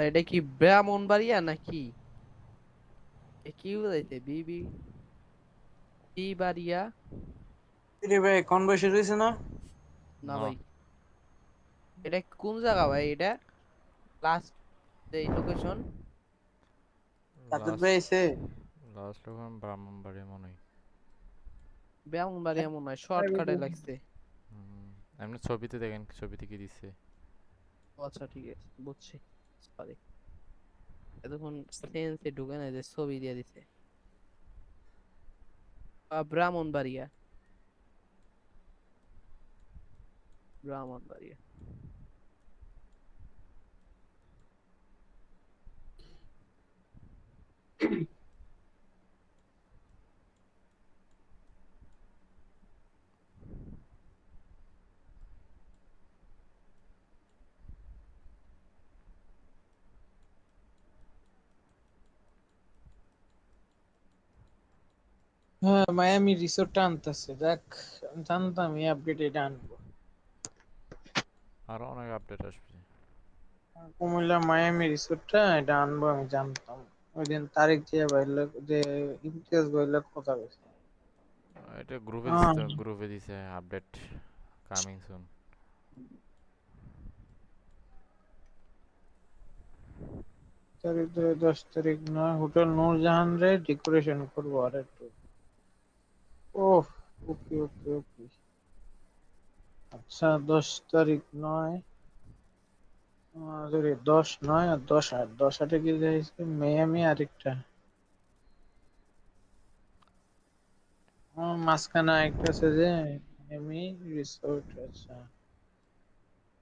তা এটা কি ব্রাহ্মণবাড়িয়া নাকি? এ কি বুঝাইছে বিবি? বিবাড়িয়া রে ভাই কোন বসে রয়েছে না? না। ভাই। এটা কোন জায়গা ভাই এটা? লাস্ট এই লোকেশন ভাই এসে লাস্ট ওখানে ব্রাহ্মণবাড়ি মনে হয়। ব্রাহ্মণবাড়িয়া মনে হয় শর্টকাটে লাগছে। এমনি ছবিতে দেখেন ছবিতে কি দিছে। আচ্ছা ঠিক আছে বুঝছি। সরি। এতক্ষণ সেন্সে ঢুকে না যে ছবি দিয়ে দিছে। ব্রাহ্মণ ব্রাহ্মণবাড়িয়া। Thank হ্যাঁ মায়ামি রিসোর্টটা আনতেছে দেখ আমি জানতাম এই আপডেট এটা আনব আরও অনেক আপডেট আসবে কুমিল্লা মায়ামি রিসোর্টটা এটা আনব আমি জানতাম ওই দিন তারিখ দিয়ে বাইরে যে ইমতিয়াজ বাইরে কথা বলছে এটা গ্রুপে হ্যাঁ। দিছে গ্রুপে দিছে আপডেট কামিং সুন তারিখ ধরে দশ তারিখ নয় হোটেল নূরজাহান রে ডেকোরেশন করব আর একটু ওহ, ওকে ওকে ওকে। আচ্ছা দশ তারিখ নয়। সরি দশ নয় আর দশ আট। দশ আটে কি যাইছে মেয়ামি আরেকটা। মাঝখানে আরেকটা আছে যে, মায়ামি রিসোর্ট আচ্ছা।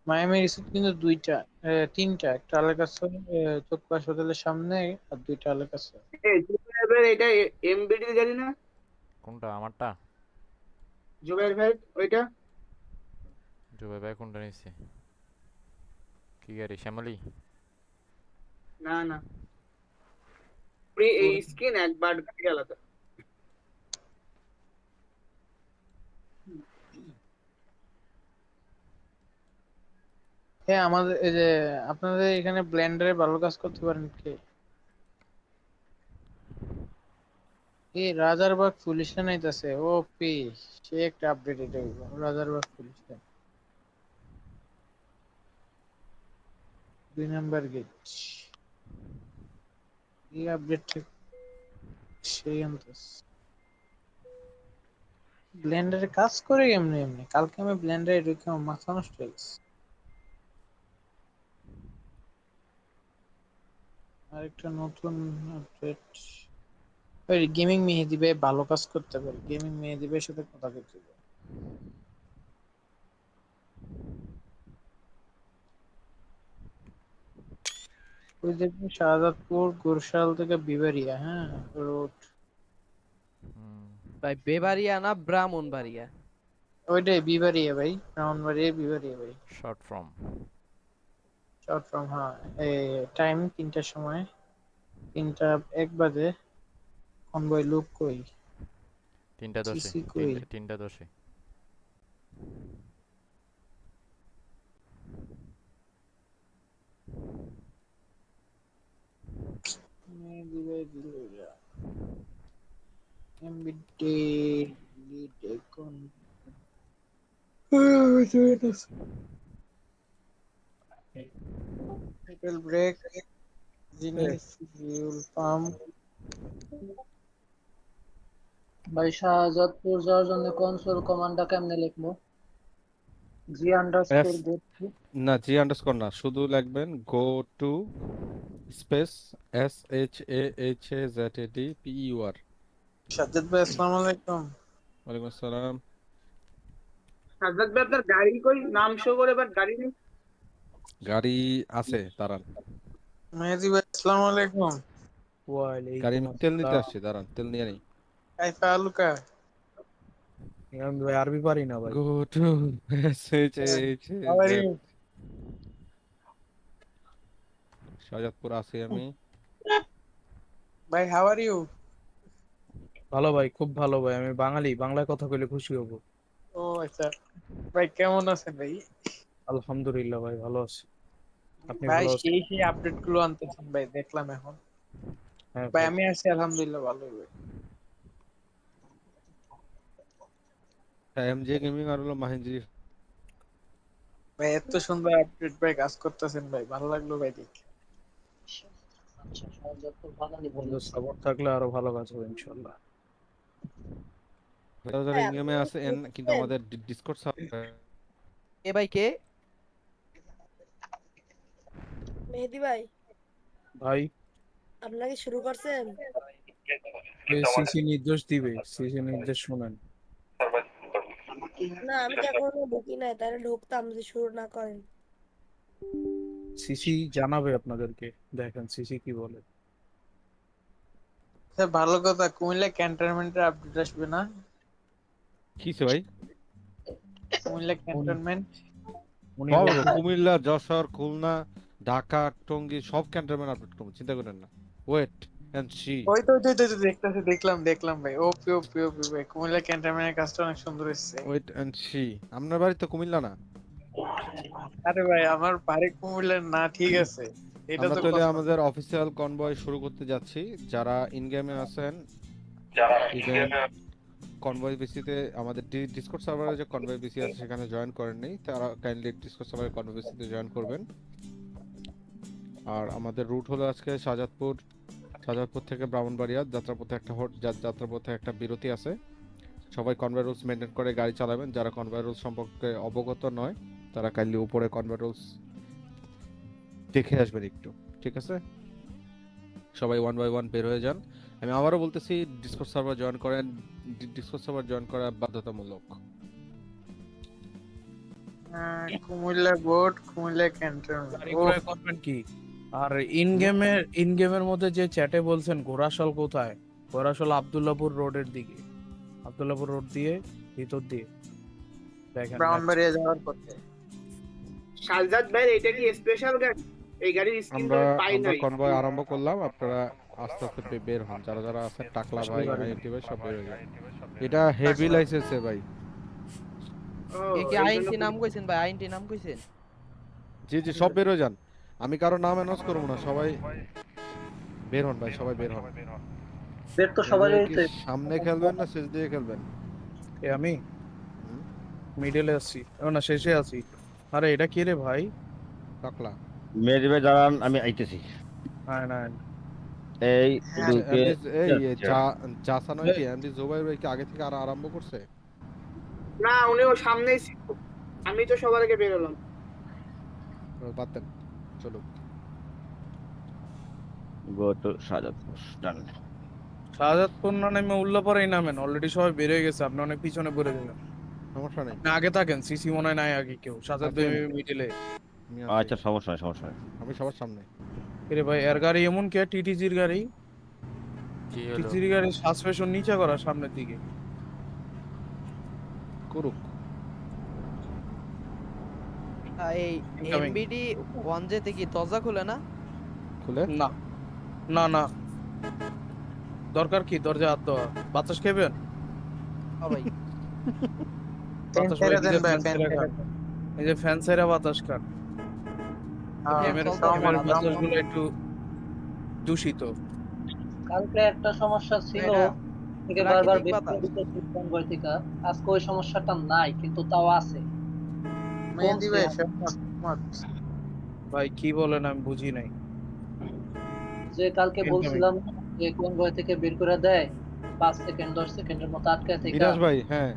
মায়ামি রিসোর্ট কিন্তু দুইটা তিনটা। একটা আলেকাসা চোখপাশ হোটেলের সামনে আর দুইটা এই জুবাইর এটা এমবিডি গাড়ি না কোনটা আমারটা? জুবাইর ভাই ওইটা? জুবাই ভাই কোনটা নিচ্ছে কি গাড়ি শ্যামলি? না না। পুরি এই স্কিন একবার গাড়ি আলাদা। হ্যাঁ আমাদের এই যে আপনাদের এখানে ব্লেন্ডারে ভালো কাজ করতে পারেন কে? এই রাজারবাগ পুলিশটা নাইতাছে ও পি, সে একটা আপডেট এটা হইল, রাজারবাগ পুলিশটা দুই নাম্বার গেট এই আপডেট সেই আনতাস ব্লেন্ডারে কাজ করে এমনি এমনি। কালকে আমি ব্লেন্ডারে ঢুকে মাথা নষ্ট হয়ে গেছে। আরেকটা নতুন আপডেট ওই গেমিং মেহেদি ভাই ভালো কাজ করতে পারে। গেমিং মেহেদি ভাইয়ের সাথে কথা বলতে হবে ওই দেখবেন শাহজাদপুর গুরশাল থেকে বিবারিয়া হ্যাঁ রোড ভাই বেবাড়িয়া না ব্রাহ্মণবাড়িয়া? ওইটাই বিবারিয়া ভাই ব্রাউনবাড়িয়া বিবারিয়া ভাই। শর্ট ফর্ম শর্ট ফর্ম হ্যাঁ টাইম তিনটার সময় তিনটা এক বাজে। কনভয় লুক কই? তিনটা দশে? তিনটা- দশে। দিল এমবিডি লিড এখন। ব্রেক জিনিস ফিউল পাম্প ভাই শাহজাদপুর যাওয়ার জন্য কনসোল কমান্ডটা কেমনে লিখব? জি আন্ডারস্কোর না জি আন্ডারস্কোর না শুধু লিখবেন go to space S H A H A Z A D P U R Sajjad ভাই আসসালামু আলাইকুম। ওয়ালাইকুম আসসালাম। সাজ্জাদ ভাই আপনার গাড়ি কই? নাম শো করে বাট গাড়ি নেই গাড়ি আছে দাঁড়ান। মেহেদি ভাই আসসালামু আলাইকুম। গাড়ি তেল নিতে আসছি দাঁড়ান তেল নিয়ে নেই। কাইফা আলুকা আমি ভাই আরবি পারি না ভাই go to S H A H A How are you? Shahjadpur আছি আমি ভাই হাউ আর ইউ ভালো ভাই খুব ভালো ভাই আমি বাঙালি বাংলায় কথা কইলে খুশি হব। ও আচ্ছা। ভাই কেমন আছেন ভাই? আলহামদুলিল্লাহ ভাই ভালো আছি। আপনি ভাই সেই সেই আপডেটগুলো আনতেছেন ভাই দেখলাম এখন। হ্যাঁ ভাই ভাই। আমি আছি আলহামদুলিল্লাহ ভালোই ভাই। এমজে গেমিং আর হলো মাহিন্দ্রি। ভাই এত সুন্দর আপডেট ভাই কাজ করতেছেন ভাই ভালো লাগল ভাই দেখে। আচ্ছা সাপোর্ট থাকলে আরও ভালো কাজ হবে ইনশাল্লাহ যারা যারা আছে এন কিন্তু আমাদের ডিসকর্ড এ। ভাই কে? মেহেদি ভাই। ভাই। আপনারা কি শুরু করছেন? সিসি নির্দেশ দিবে সিসি নির্দেশ শুনেন। না আমি তো এখনও ঢুকি নাই তাহলে ঢুকতাম যদি শুরু না করেন। সিসি জানাবে আপনাদেরকে দেখেন সিসি কি বলে। স্যার ভালো কথা কুমিল্লা ক্যান্টনমেন্টের আপডেট আসবে না? কিসে ভাই? কুমিল্লা ক্যান্টনমেন্ট। কুমিল্লা যশোর খুলনা ঢাকা টঙ্গী সব ক্যান্টনমেন্ট আপডেট করব চিন্তা করেন না। ওয়েট। এন্ড সি ওই তো ওই তো, ওই তো, ওই তো দেখতেছি দেখলাম দেখলাম ভাই। ওপি ওপি ওপি ভাই। কুমিল্লা ক্যান্টনমেন্টের কাজটা অনেক সুন্দর ওয়েট সি আপনার বাড়ি তো কুমিল্লা না? আরে ভাই আমার বাড়ি কুমিল্লা না ঠিক আছে। এটা তো তাহলে আমাদের অফিসিয়াল কনভয় শুরু করতে যাচ্ছি। যারা ইন গেমে আছেন কনভয় বেসিতে আমাদের ডিসকর্ড সার্ভারে যে কনভয় বেসি আছে সেখানে জয়েন করেন নেই তারা কাইন্ডলি ডিসকর্ড সার্ভারে কনভয় বেসিতে জয়েন করবেন। আর আমাদের রুট হলো আজকে শাহজাদপুর শাহজাদপুর থেকে ব্রাহ্মণবাড়িয়া যাত্রাপথে একটা হোট যাত্রাপথে একটা বিরতি আছে। সবাই কনভয় রুলস মেনটেন করে গাড়ি চালাবেন। যারা কনভয় রুলস সম্পর্কে অবগত নয় তারা কাইন্ডলি উপরে কনভয় রুলস দেখে আসবেন একটু ঠিক আছে? সবাই ওয়ান বাই ওয়ান বের হয়ে যান। আমি আবারও বলতেছি ডিসকর্ড সার্ভার জয়েন করেন। ডিসকর্ড সার্ভার জয়েন করা বাধ্যতামূলক। আহ, কুমিল্লা বোর্ড কুমিল্লা ক্যান্টনমেন্ট কি? আর ইন গেমের ইন গেমের মধ্যে যে চ্যাটে বলছেন ঘোড়াশাল কোথায়? ঘোড়াশাল আব্দুল্লাপুর রোডের দিকে। আব্দুল্লাপুর রোড দিয়ে ভিতর দিয়ে। দেখেন ব্রাউনবাড়িয়া যাওয়ার পথে। শাহজাদ ভাই এটা কি স্পেশাল গাড়ি এই গাড়ির স্ক্রিন আমরা পাই আমরা নাই। কনভয় আরম্ভ করলাম আপনারা আস্তে আস্তে বের হন। যারা যারা আছে টাকলা ভাই আইএনটি ভাই সব বের হয়ে যান। এটা হেভি লাইসেন্সে ভাই। ও, কে কে আইনটি নাম কইছেন ভাই? আইনটি নাম কইছেন? জি জি সব বের হয়ে যান। আমি কারও নাম অ্যানাউন্স করব না সবাই বের হন ভাই সবাই বের হন। বের তো সবাই কি হইছে সামনে খেলবেন না শেষ দিয়ে খেলবেন। এ আমি? মিডলে আছি। ও না শেষে আছি। আরে এটা কি রে ভাই? টাকলা মেজবে দাঁড়ান আমি আইতেছি। হ্যাঁ না এই হ্যাঁ, এমডি এই এ। যা জাসা নয় কি এমডি জোবাই ভাই কি আগে থেকে আর আরম্ভ করছে? না উনি ও সামনেই ছিল। আমি তো সবার আগে বেরোলাম ও, বাদ দেন। চলো go to Shahjadpur done. Shahjadpur না নেমে উল্লাপাড়াই নামেন অলরেডি সবাই বের হয়ে গেছে আপনি অনেক পিছনে পড়ে গেলেন সমস্যা নেই। আপনি আগে থাকেন সিসি মনে হয় নাই আগে কেউ শাহজাদপুর। মিডিলে আচ্ছা সমস্যা নাই সমস্যা নাই। আমি সবার সামনে। ভাই এর গাড়ি এমন কে? টিটিজির গাড়ি? টিটিজির গাড়ি সাসপেনশন নিচে করা সামনের দিকে। করুক। এই এমবিডি ওয়ান জেতে কি দরজা খুলে না? খুলে? না। না না। দরকার কি? দরজা বাতাস খেবেন ও ভাই। এই যে ফ্যান সাইরা বাতাস খান। হ্যাঁ, বাতাসগুলো একটু দূষিত। কালকে একটা সমস্যা ছিল। থেকে বারবার আজকে ওই সমস্যাটা নাই কিন্তু তাও আছে। মেহেদি ভাই ভাই কি বলেন আমি বুঝি নাই। যে কালকে বলছিলাম যে কোন বই থেকে বের করে দেয় পাঁচ সেকেন্ড দশ সেকেন্ডের মতো আটকায় থেকে। বিরাজ ভাই হ্যাঁ।